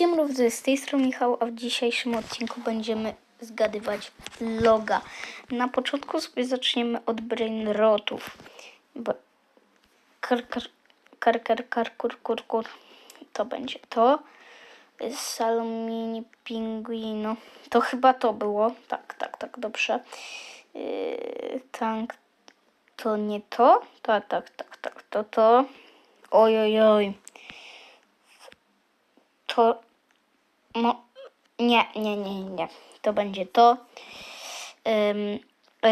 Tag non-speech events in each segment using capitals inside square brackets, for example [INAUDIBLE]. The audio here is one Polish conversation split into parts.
Siemno, z tej strony Michał, a w dzisiejszym odcinku będziemy zgadywać loga. Na początku sobie zaczniemy od brainrotów. Kar, kar, kar, kar, kar, kur, kur, kur. To będzie to. Salomini Pinguino. To chyba to było. Tak, tak, tak, dobrze. Yy, tank. To nie to? Tak, tak, tak, tak, to to. Oj, oj, oj. To. No. Nie, nie, nie, nie. To będzie to. Um,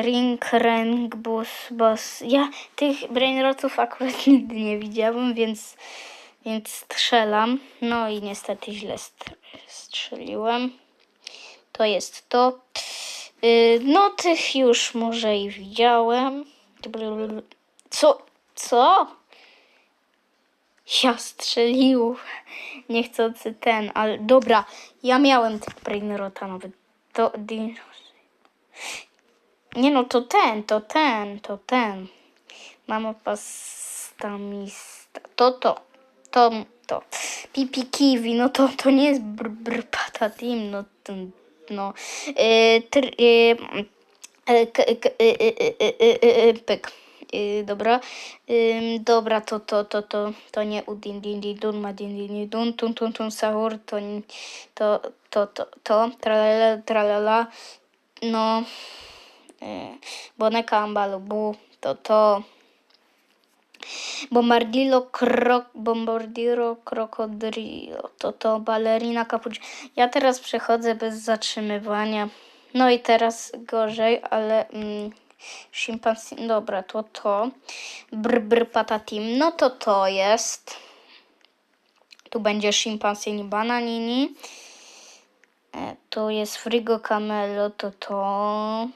ring, rank, bus, boss. Ja tych brainrotów akurat [LAUGHS] nigdy nie widziałam, więc, więc strzelam. No i niestety źle str- strzeliłem. To jest to. Y, No, tych już może i widziałem. Co? Co? Ja strzelił. Niechcący ten, ale dobra. Ja miałem tych Brainrota nawet. To. Nie no, to ten, to ten, to ten. Mama pastamista. To to. To to. Pipi kiwi, no to, to nie jest br, br patatim, no to, no. Yy, tr, yy, e, k, k, y, y, y, y, y, y, y, pyk. Y, dobra. Ym, dobra, to, to, to, to, to nie u din din din dun ma din din dun tun tun tun sahur, to, to, to, to, to, tralala, tralala, no, y, boneka ambalubu, to, to, bombardilo, krok, bombardiro, krokodrilo, to, to, balerina, kapucci. Ja teraz przechodzę bez zatrzymywania. No i teraz gorzej, ale mm, szympansi, dobra, to to. Br, br, patatim, no to to jest. Tu będzie szympansini bananini. E, Tu jest frigo camelo, to to.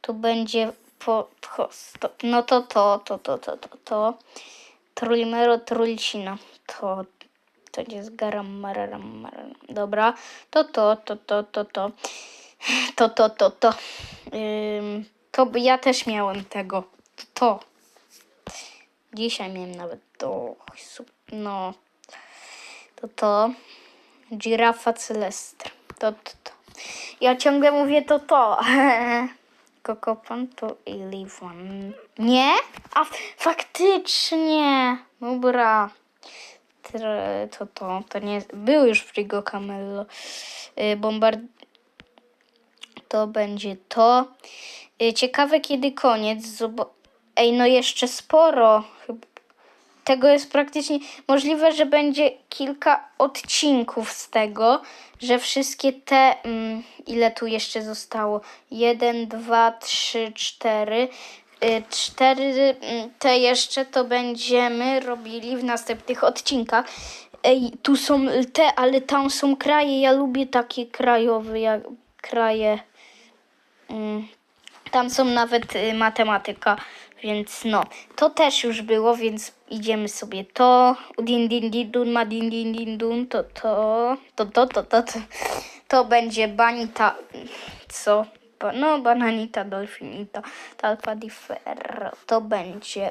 Tu będzie po, po stop. No to to, to, to, to, to, to. Trulimero, trulicina. To, to jest garam, mararam, mararam. Dobra. To, to, to, to, to, to. To, to, to, to. Ym, to by ja też miałem tego. To. Dzisiaj miałem nawet to. No. To to. Girafa Celestra. To, to, to. Ja ciągle mówię to to. [LAUGHS] Kokopan to Ilivan. Nie? A faktycznie. Dobra. To to. To nie. Był już Frigo Camello. Y, Bombard. To będzie to. Y, Ciekawe kiedy koniec. Zob- Ej, no jeszcze sporo. Tego jest praktycznie możliwe, że będzie kilka odcinków z tego, że wszystkie te, mm, ile tu jeszcze zostało? Jeden, dwa, trzy, cztery. Y, Cztery mm, te jeszcze to będziemy robili w następnych odcinkach. Ej, tu są te, ale tam są kraje. Ja lubię takie krajowe, jak kraje. Mm, tam są nawet y, matematyka, więc no. To też już było, więc idziemy sobie to. Din din din dun ma din din din dun. To to. To to to to. To, to będzie banita. Co? Ba, no, bananita, dolfinita, talpa di ferro. To będzie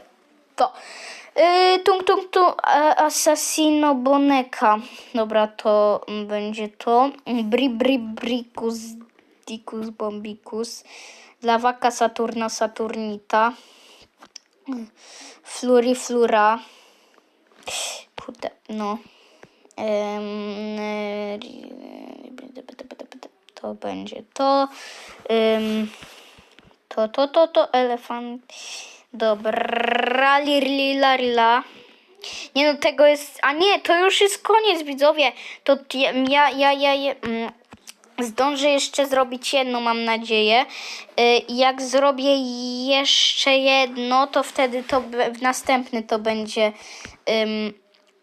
to. Yy, tung tung. e, Assassino boneka. Dobra, to będzie to. Bri bri bricus dicus bombicus. Lawaka Saturna Saturnita. Fluriflura. Kurde, no. To będzie to. To, to, to, to elefant. Dobra, lirlila. Nie no, tego jest. A nie, to już jest koniec, widzowie. To t- ja, ja, ja, ja mm, zdążę jeszcze zrobić jedno, mam nadzieję. Y, Jak zrobię jeszcze jedno, to wtedy to w następny to będzie ym,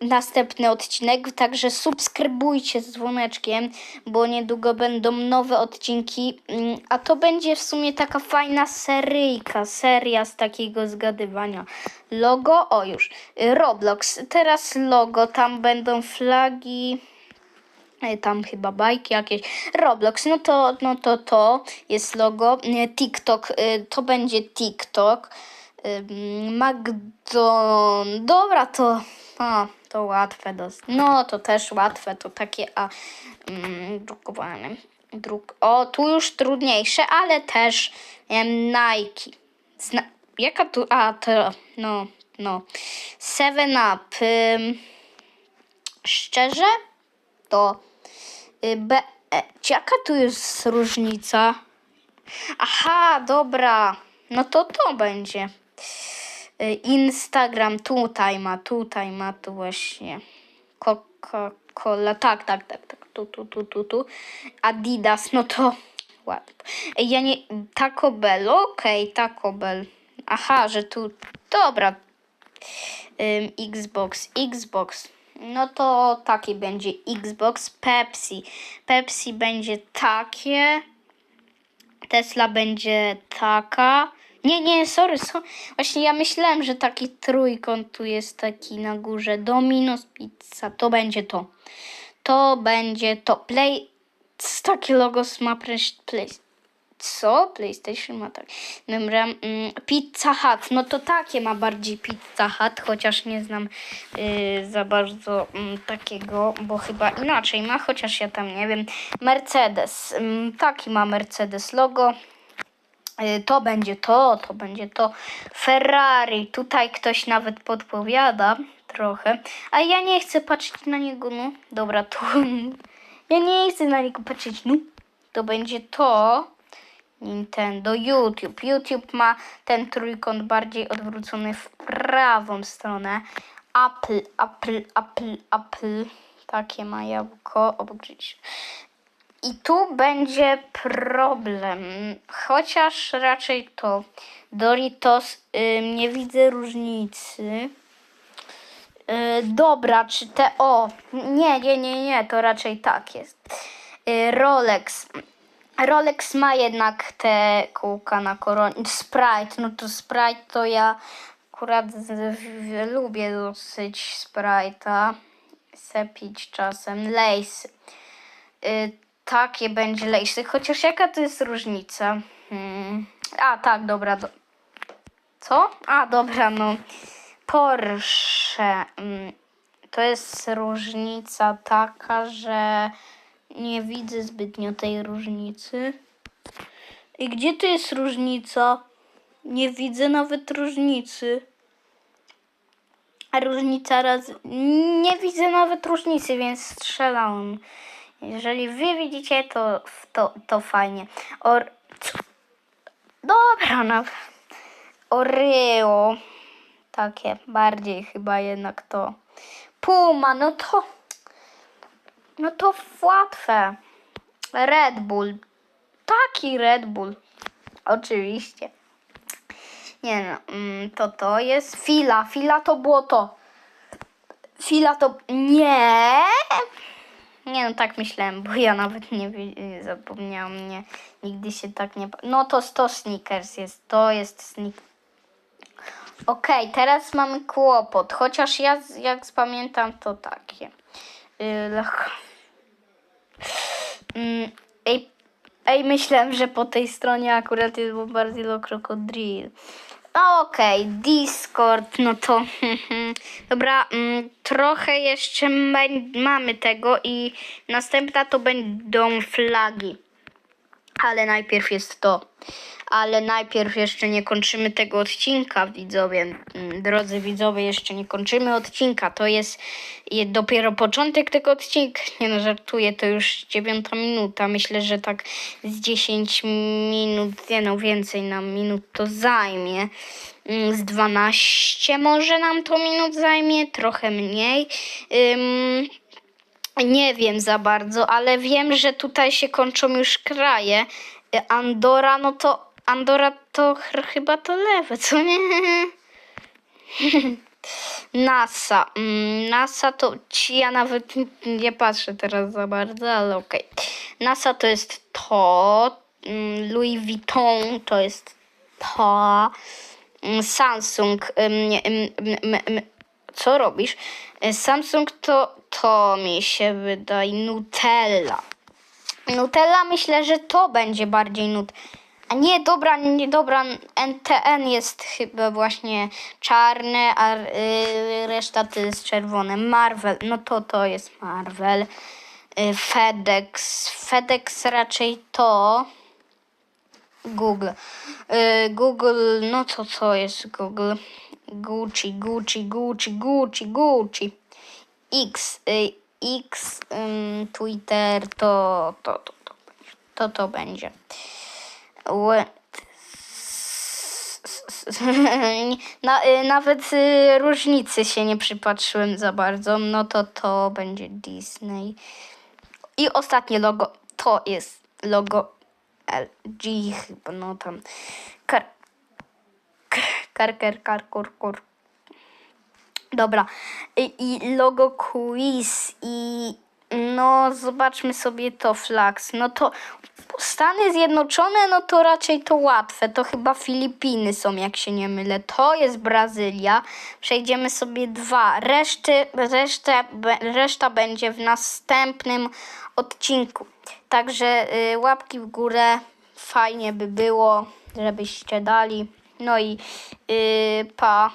następny odcinek. Także subskrybujcie z dzwoneczkiem, bo niedługo będą nowe odcinki. Ym, A to będzie w sumie taka fajna seryjka, seria z takiego zgadywania. Logo, o już, Roblox. Teraz logo, tam będą flagi. E, tam chyba bajki jakieś. Roblox, no to, no to to jest logo. E, TikTok, e, to będzie TikTok. Ym, Magdon, dobra to, a, to łatwe. No, to też łatwe, to takie a mm, drukowane. Druk. O, tu już trudniejsze, ale też Nike. Zna jaka tu, a to, no, no. Seven Up. Ym, szczerze, to B, e, jaka tu jest różnica? Aha, dobra. No to to będzie. Y, Instagram tutaj ma, tutaj ma tu właśnie. Coca-Cola, tak, tak, tak, tak. Tu, tu, tu, tu, tu. Adidas, no to [LAUGHS] ładnie. Ja nie. Taco Bell, okej, Taco Bell. Aha, że tu. Dobra. Ym, Xbox, Xbox. No to taki będzie Xbox, Pepsi. Pepsi będzie takie. Tesla będzie taka. Nie, nie, sorry, sorry. Właśnie ja myślałem, że taki trójkąt tu jest taki na górze. Domino's Pizza, to będzie to. To będzie to. Play. Takie logo ma presz- Play. Co? PlayStation ma tak. Dobra, mm, Pizza Hut. No to takie ma bardziej Pizza Hut, chociaż nie znam y, za bardzo mm, takiego, bo chyba inaczej ma, chociaż ja tam nie wiem. Mercedes. Mm, taki ma Mercedes logo. Y, To będzie to, to będzie to. Ferrari. Tutaj ktoś nawet podpowiada trochę. A ja nie chcę patrzeć na niego, no. Dobra, tu. [LAUGHS] Ja nie chcę na niego patrzeć, no. To będzie to. Nintendo, YouTube. YouTube ma ten trójkąt bardziej odwrócony w prawą stronę. Apple, Apple, Apple, Apple. Takie ma jabłko. Obrócić. I tu będzie problem, chociaż raczej to Doritos ym, nie widzę różnicy. Yy, dobra, czy te o nie, nie, nie, nie, to raczej tak jest. Yy, Rolex. Rolex ma jednak te kółka na koronie. Sprite, no to Sprite to ja akurat lubię dosyć Sprite'a. Se pić czasem. Lace. Y, takie będzie lejsy. Chociaż jaka to jest różnica? Hmm. A, tak, dobra. Do... Co? A, dobra, no. Porsche. Mm, To jest różnica taka, że nie widzę zbytnio tej różnicy. I gdzie tu jest różnica? Nie widzę nawet różnicy. A różnica raz. Nie widzę nawet różnicy, więc strzelam. Jeżeli wy widzicie, to, to, to fajnie. Or... Dobra, no. Oreo. Takie bardziej chyba jednak to. Puma, no to. No to łatwe. Red Bull. Taki Red Bull. Oczywiście. Nie no, mm, to to jest fila. Fila to było to. Fila to. Nie. Nie no, tak myślałem, bo ja nawet nie zapomniałam, nie, nigdy się tak nie... No to 100 sneakers jest, to jest sneak... Okej, teraz mamy kłopot, chociaż ja jak pamiętam to takie. Yy, lach- Mm, ej, ej, myślałem, że po tej stronie akurat jest Bombardilo Crocodile. A, Okej, Discord, no to [LAUGHS] dobra, mm, trochę jeszcze mamy tego i następna to będą flagi. Ale najpierw jest to. Ale najpierw jeszcze nie kończymy tego odcinka, widzowie. Mm, Drodzy widzowie, jeszcze nie kończymy odcinka. To jest je- dopiero początek tego odcinka. Nie no, żartuję, to już dziewiąta minuta. Myślę, że tak z 10 minut, nie no, więcej nam minut to zajmie. Mm, Z 12 może nam to minut zajmie, trochę mniej. Ym, nie wiem za bardzo, ale wiem, że tutaj się kończą już kraje. Y, Andora, no to Andora to ch- chyba to lewe, co nie? [LAUGHS] NASA. Mm, NASA to ci ja nawet nie patrzę teraz za bardzo, ale okej. NASA to jest to. Mm, Louis Vuitton to jest to. Mm, Samsung. ym, ym, Co robisz? Samsung to to mi się wydaje. Nutella. Nutella myślę, że to będzie bardziej nut. A nie, dobra, nie, dobra, NTN jest chyba właśnie czarne, a y, reszta to jest czerwone. Marvel, no to to jest Marvel. Y, FedEx, FedEx raczej to. Google. Y, Google, no to co jest Google? Gucci, Gucci, Gucci, Gucci, Gucci. X, y, X, ym, Twitter, to, to, to, to, to, to będzie. [LAUGHS] Na, y, nawet y, różnicy się nie przypatrzyłem za bardzo. No to to będzie Disney. I ostatnie logo to jest logo LG chyba, no tam. Kar, kar, kar, kar, kur, kur. Dobra. I, I logo quiz i no zobaczmy sobie to flags. No to Stany Zjednoczone, no to raczej to łatwe. To chyba Filipiny są, jak się nie mylę. To jest Brazylia. Przejdziemy sobie dwa. Reszty, resztę, reszta będzie w następnym odcinku. Także y, łapki w górę. Fajnie by było, żebyście dali. No i y, pa.